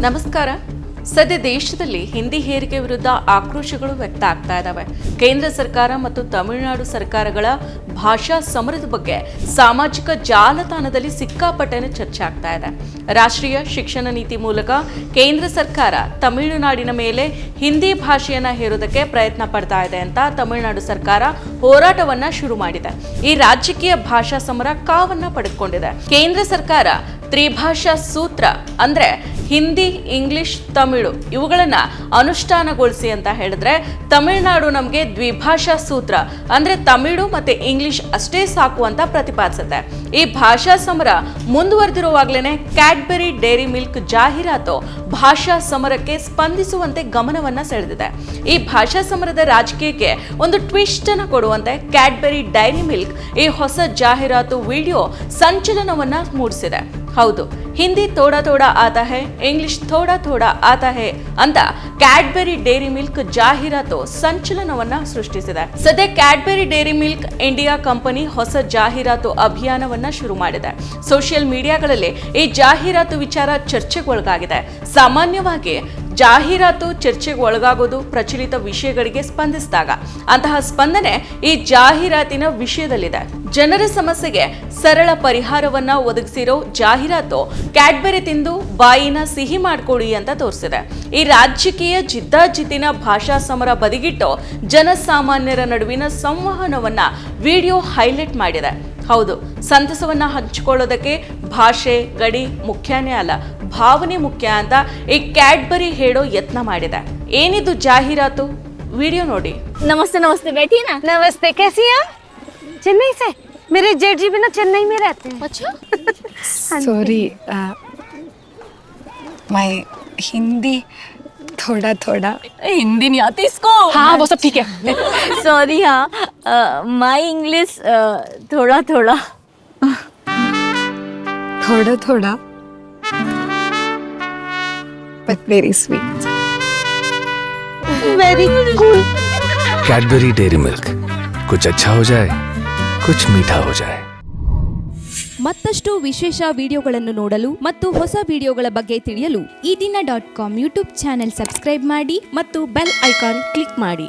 ನಮಸ್ಕಾರ. ಸದ್ಯ ದೇಶದಲ್ಲಿ ಹಿಂದಿ ಹೇರಿಕೆ ವಿರುದ್ಧ ಆಕ್ರೋಶಗಳು ವ್ಯಕ್ತ ಆಗ್ತಾ ಇದ್ದಾವೆ ಕೇಂದ್ರ ಸರ್ಕಾರ ಮತ್ತು ತಮಿಳುನಾಡು ಸರ್ಕಾರಗಳ ಭಾಷಾ ಸಮರದ ಬಗ್ಗೆ ಸಾಮಾಜಿಕ ಜಾಲತಾಣದಲ್ಲಿ ಸಿಕ್ಕಾಪಟ್ಟೆನ ಚರ್ಚೆ ಆಗ್ತಾ ಇದೆ. ರಾಷ್ಟ್ರೀಯ ಶಿಕ್ಷಣ ನೀತಿ ಮೂಲಕ ಕೇಂದ್ರ ಸರ್ಕಾರ ತಮಿಳುನಾಡಿನ ಮೇಲೆ ಹಿಂದಿ ಭಾಷೆಯನ್ನ ಹೇರೋದಕ್ಕೆ ಪ್ರಯತ್ನ ಪಡ್ತಾ ಇದೆ ಅಂತ ತಮಿಳುನಾಡು ಸರ್ಕಾರ ಹೋರಾಟವನ್ನ ಶುರು ಮಾಡಿದೆ. ಈ ರಾಜಕೀಯ ಭಾಷಾ ಸಮರ ಕಾವನ್ನ ಪಡೆದುಕೊಂಡಿದೆ. ಕೇಂದ್ರ ಸರ್ಕಾರ ತ್ರಿಭಾಷಾ ಸೂತ್ರ ಅಂದ್ರೆ ಹಿಂದಿ, ಇಂಗ್ಲಿಷ್, ತಮಿಳು ಇವುಗಳನ್ನ ಅನುಷ್ಠಾನಗೊಳಿಸಿ ಅಂತ ಹೇಳಿದ್ರೆ ತಮಿಳುನಾಡು ನಮಗೆ ದ್ವಿಭಾಷಾ ಸೂತ್ರ. ಅಂದ್ರೆ ತಮಿಳು ಮತ್ತೆ ಇಂಗ್ಲಿಷ್ ಅಷ್ಟೇ ಸಾಕು ಅಂತ ಪ್ರತಿಪಾದಿಸುತ್ತೆ. ಈ ಭಾಷಾ ಸಮರ ಮುಂದುವರೆದಿರುವಾಗ್ಲೇನೆ ಕ್ಯಾಡ್ಬೆರಿ ಡೈರಿ ಮಿಲ್ಕ್ ಜಾಹೀರಾತು ಭಾಷಾ ಸಮರಕ್ಕೆ ಸ್ಪಂದಿಸುವಂತೆ ಗಮನವನ್ನ ಸೆಳೆದಿದೆ. ಈ ಭಾಷಾ ಸಮರದ ರಾಜಕೀಯಕ್ಕೆ ಒಂದು ಟ್ವಿಸ್ಟ್ ಅನ್ನು ಕೊಡುವಂತೆ ಕ್ಯಾಡ್ಬೆರಿ ಡೈರಿ ಮಿಲ್ಕ್ ಈ ಹೊಸ ಜಾಹೀರಾತು ವಿಡಿಯೋ ಸಂಚಲನವನ್ನ ಮೂಡಿಸಿದೆ. ಹೌದು, ಹಿಂದಿ ಥೋಡಾ ಥೋಡಾ ಆತಾ ಹೇ, ಇಂಗ್ಲಿಷ್ ಥೋಡಾ ಥೋಡಾ ಆತಾ ಹೇ ಅಂತ ಕ್ಯಾಡ್ಬೆರಿ ಡೈರಿ ಮಿಲ್ಕ್ ಜಾಹೀರಾತು ಸಂಚಲನವನ್ನ ಸೃಷ್ಟಿಸಿದೆ. ಸದ್ಯ Cadbury dairy milk India company ಹೊಸ ಜಾಹೀರಾತು ಅಭಿಯಾನವನ್ನ ಶುರು ಮಾಡಿದೆ. ಸೋಷಿಯಲ್ ಮೀಡಿಯಾಗಳಲ್ಲಿ ಈ ಜಾಹೀರಾತು ವಿಚಾರ ಚರ್ಚೆಗೊಳಗಾಗಿದೆ. ಸಾಮಾನ್ಯವಾಗಿ ಜಾಹೀರಾತು ಚರ್ಚೆಗೆ ಒಳಗಾಗೋದು ಪ್ರಚಲಿತ ವಿಷಯಗಳಿಗೆ ಸ್ಪಂದಿಸಿದಾಗ ಅಂತಹ ಸ್ಪಂದನೆ ಈ ಜಾಹೀರಾತಿನ ವಿಷಯದಲ್ಲಿದೆ. ಜನರ ಸಮಸ್ಯೆಗೆ ಸರಳ ಪರಿಹಾರವನ್ನ ಒದಗಿಸಿರೋ ಜಾಹೀರಾತು ಕ್ಯಾಡ್ಬರಿ ತಿಂದು ಬಾಯಿನ ಸಿಹಿ ಮಾಡಿಕೊಡಿ ಅಂತ ತೋರಿಸಿದೆ. ಈ ರಾಜಕೀಯ ಜಿದ್ದಾಜಿದ್ದಿನ ಭಾಷಾ ಸಮರ ಬದಿಗಿಟ್ಟು ಜನಸಾಮಾನ್ಯರ ನಡುವಿನ ಸಂವಹನವನ್ನ ವಿಡಿಯೋ ಹೈಲೈಟ್ ಮಾಡಿದೆ. ಹೌದು, ಸಂತಸವನ್ನ ಹಂಚಿಕೊಳ್ಳೋದಕ್ಕೆ ಭಾಷೆ ಗಡಿ ಮುಖ್ಯನೇ ಅಲ್ಲ ಭಾವನೆ ಮುಖ್ಯ ಅಂತ ಈ ಕ್ಯಾಡ್ಬರಿ ಹೇಳೋ ಯತ್ನ ಮಾಡಿದೆ ಏನಿದು ಜಾಹೀರಾತು ವಿಡಿಯೋ ನೋಡಿ नमस्ते नमस्ते बैठिए ना नमस्ते कैसी हैं चेन्नई से मेरे जेठ जी भी ना चेन्नई में रहते हैं अच्छा सॉरी माय हिंदी थोड़ा थोड़ा हिंदी नहीं आती इसको हाँ वो सब ठीक है सॉरी हाँ माई इंग्लिश थोड़ा थोड़ा थोड़ा थोड़ा but very sweet very cool Cadbury dairy milk कुछ अच्छा हो जाए कुछ मीठा हो जाए ಮತ್ತಷ್ಟು ವಿಶೇಷ ವಿಡಿಯೋಗಳನ್ನು ನೋಡಲು ಮತ್ತು ಹೊಸ ವಿಡಿಯೋಗಳ ಬಗ್ಗೆ ತಿಳಿಯಲು ಈ ದಿನ dot com YouTube channel subscribe ಮಾಡಿ ಮತ್ತು ಬೆಲ್ ಐಕಾನ್ ಕ್ಲಿಕ್ ಮಾಡಿ